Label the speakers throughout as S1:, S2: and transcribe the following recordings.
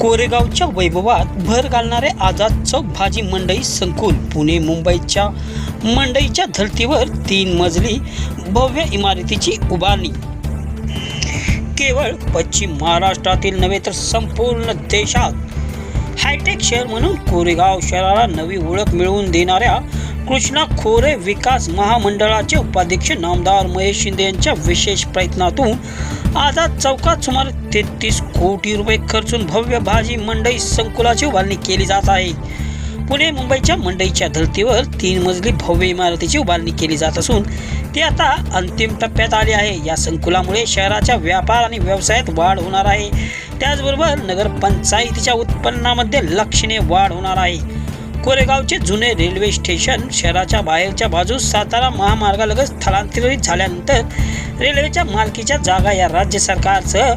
S1: कोरेगावच्या वैभवात भर घालणारे आझाद चौक भाजी मंडई संकुल पुणे मुंबईच्या मंडईच्या धर्तीवर तीन मजली भव्य इमारतीची उभारणी. केवळ पश्चिम महाराष्ट्रातील नव्हे तर संपूर्ण देशात हायटेक शहर म्हणून कोरेगाव शहराला नवी ओळख मिळवून देणाऱ्या कृष्णा खोरे विकास महामंडळाचे उपाध्यक्ष नामदार महेश शिंदे यांच्या विशेष प्रयत्नातून आझाद चौकात सुमारे तेहतीस कोटी रुपये खर्चून भव्य भाजी मंडई संकुलाची उभारणी केली जात आहे. पुणे मुंबईच्या मंडईच्या धर्तीवर तीन मजली भव्य इमारतीची उभारणी केली जात असून ती आता अंतिम टप्प्यात आली आहे. या संकुलामुळे शहराच्या व्यापार आणि व्यवसायात वाढ होणार आहे. त्याचबरोबर नगरपंचायतीच्या उत्पन्नामध्ये लक्षणीय वाढ होणार आहे. कोरेगावचे जुने रेल्वे स्टेशन शहराच्या बाहेरच्या बाजूस सातारा महामार्गालगत स्थलांतरित झाल्यानंतर रेल्वेच्या मालकीच्या जागा या राज्य सरकारसह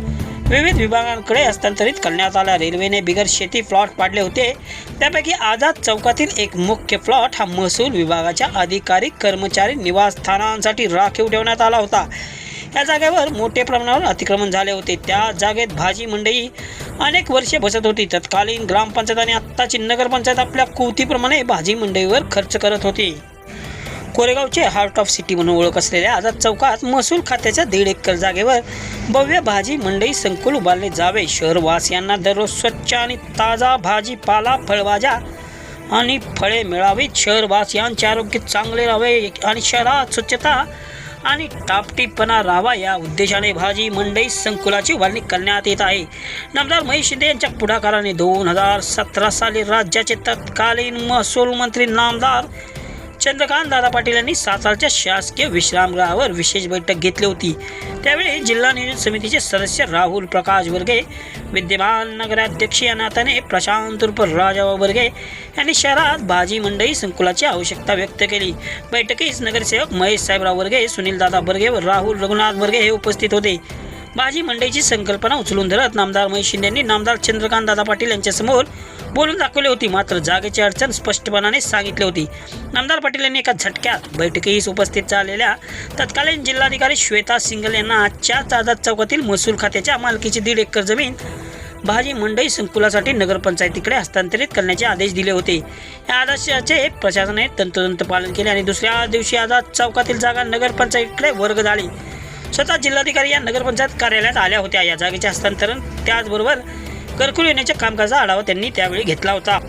S1: विविध विभागांकडे हस्तांतरित करण्यात आल्या रेल्वेने बिगर शेती प्लॉट पाडले होते. त्यापैकी आझाद चौकातील एक मुख्य प्लॉट हा महसूल विभागाच्या अधिकारी कर्मचारी निवासस्थानांसाठी राखीव ठेवण्यात आला होता. त्या जागेवर मोठ्या प्रमाणावर अतिक्रमण झाले होते. त्या जागेत भाजी मंडई अनेक वर्षे बसत होती. तत्कालीन ग्रामपंचायत आणि आत्ताची नगरपंचायत आपल्या कुवतीप्रमाणे भाजी मंडईवर खर्च करत होती. कोरेगावचे हार्ट ऑफ सिटी म्हणून ओळख असलेल्या आझाद चौकात महसूल खात्याच्या दीड एकर जागेवर भव्य भाजी मंडई संकुल उभारले जावे. शहरवासियांना दररोज स्वच्छ आणि ताजा भाजीपाला फळभाज्या आणि फळे मिळावीत. शहरवासियांचे आरोग्य चांगले राहावे आणि शहरात स्वच्छता आणि टापटीपणा राहावा या उद्देशाने भाजी मंडई संकुलाची उभारणी करण्यात येत आहे. नामदार महेश शिंदे यांच्या पुढाकाराने दोन हजार सतरा साली राज्याचे तत्कालीन महसूल मंत्री नामदार चंद्रकांत दादा पाटील यांनी सातारच्या शासकीय विश्रामगृहावर विशेष बैठक घेतली होती. त्यावेळी जिल्हा नियोजन समितीचे सदस्य राहुल प्रकाश वर्गे विद्यमान नगराध्यक्ष या नात्याने प्रशांत उर्फ राजाभाऊ वर्गे यांनी शहरात भाजी मंडई संकुलाची आवश्यकता व्यक्त केली. बैठकीस नगरसेवक महेश साहेबराव वर्गे सुनील दादा बर्गे व राहुल रघुनाथ वर्गे हे उपस्थित होते. भाजी मंडईची संकल्पना उचलून धरत नामदार महेश शिंदे यांनी नामदार चंद्रकांत दादा पाटील यांच्यासमोर बोलून दाखवली होती. मात्र जागेची अडचण स्पष्टपणाने सांगितली होती. नामदार पाटील यांनी एका झटक्यात बैठकीस उपस्थित झालेल्या तत्कालीन जिल्हाधिकारी श्वेता सिंगल यांना आजच्याच आझाद चौकातील महसूल खात्याच्या मालकीची दीड एकर जमीन भाजी मंडई संकुलासाठी नगरपंचायतीकडे हस्तांतरित करण्याचे आदेश दिले होते. या आदेशाचे प्रशासनाने तंतोतंत पालन केले आणि दुसऱ्या दिवशी आझाद चौकातील जागा नगरपंचायतीकडे वर्ग झाली. स्वतः जिल्हाधिकारी या नगरपंचायत कार्यालयात आल्या होत्या. या जागेचे हस्तांतरण त्याचबरोबर घरकुल येण्याच्या कामकाजाचा आढावा त्यांनी त्यावेळी घेतला होता.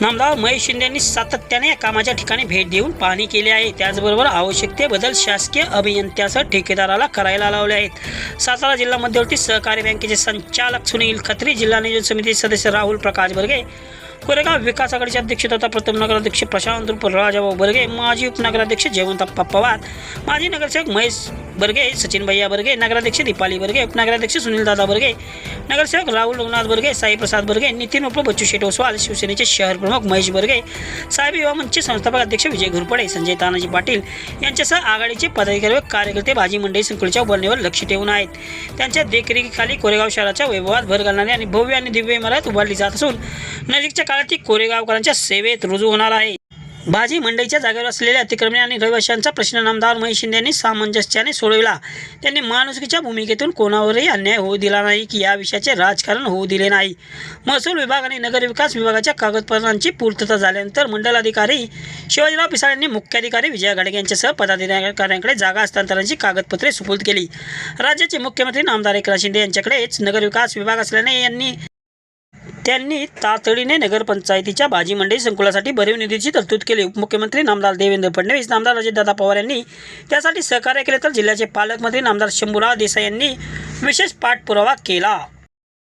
S1: नामदार महेश शिंदे यांनी सातत्याने या कामाच्या ठिकाणी भेट देऊन पाहणी केली आहे. त्याचबरोबर आवश्यक ते बदल शासकीय अभियंत्यासह ठेकेदाराला करायला लावले आहेत. सातारा जिल्हा मध्यवर्ती सहकारी बँकेचे संचालक सुनील खत्री जिल्हा नियोजन समिती सदस्य राहुल प्रकाश बर्गे कोरेगाव विकास आघाडीचे अध्यक्ष तथा प्रथम नगराध्यक्ष प्रशांत रूप राजाभाऊ बर्गे माजी उपनगराध्यक्ष जयवंतप्पा पवार माजी नगरसेवक महेश बर्गे सचिन भैया बर्गे नगराध्यक्ष दीपाली बर्गे उपनगराध्यक्ष सुनील दादा बर्गे नगरसेवक राहुल रघुनाथ बर्गे साईप्रसाद बर्गे नितीन उप बच्चू शेट ओसवाल शिवसेनेचे शहर प्रमुख महेश बर्गे साहेब युवा मंचचे संस्थापक अध्यक्ष विजय घुरपडे संजय तानाजी पाटील यांच्यासह आघाडीचे पदाधिकारी व कार्यकर्ते भाजी मंडई संकुलच्या उभारणीवर लक्ष ठेवून आहेत. त्यांच्या देखरेखीखाली कोरेगाव शहराच्या वैभवात भर घालणारी आणि भव्य आणि दिव्य इमारत उभारली जात असून नजीकच्या काळात ती कोरेगावकरांच्या सेवेत रुजू होणार आहे. भाजी मंडईच्या जागेवर असलेल्या अतिक्रमणे आणि रहिवाशांचा प्रश्न नामदार महेश शिंदे यांनी सामंजस्याने सोडविला. त्यांनी माणुसकीच्या भूमिकेतून कोणावरही अन्याय होऊ दिला नाही की या विषयाचे राजकारण होऊ दिले नाही. महसूल विभाग आणि नगरविकास विभागाच्या कागदपत्रांची पूर्तता झाल्यानंतर मंडल अधिकारी शिवाजीराव पिसाळ यांनी मुख्याधिकारी विजय गाडगे यांच्यासह पदाधिकाऱ्यांकडे जागा हस्तांतरणाची कागदपत्रे सुपूर्द केली. राज्याचे मुख्यमंत्री नामदार एकनाथ शिंदे यांच्याकडेच नगरविकास विभाग असल्याने यांनी त्यांनी तातडीने नगरपंचायतीच्या भाजी मंडई संकुलासाठी भरीव निधीची तरतूद केली. उपमुख्यमंत्री नामदार देवेंद्र फडणवीस नामदार अजितदादा पवार यांनी त्यासाठी सहकार्य केले तर जिल्ह्याचे पालकमंत्री नामदार शंभूराव देसाई यांनी विशेष पाठपुरावा केला.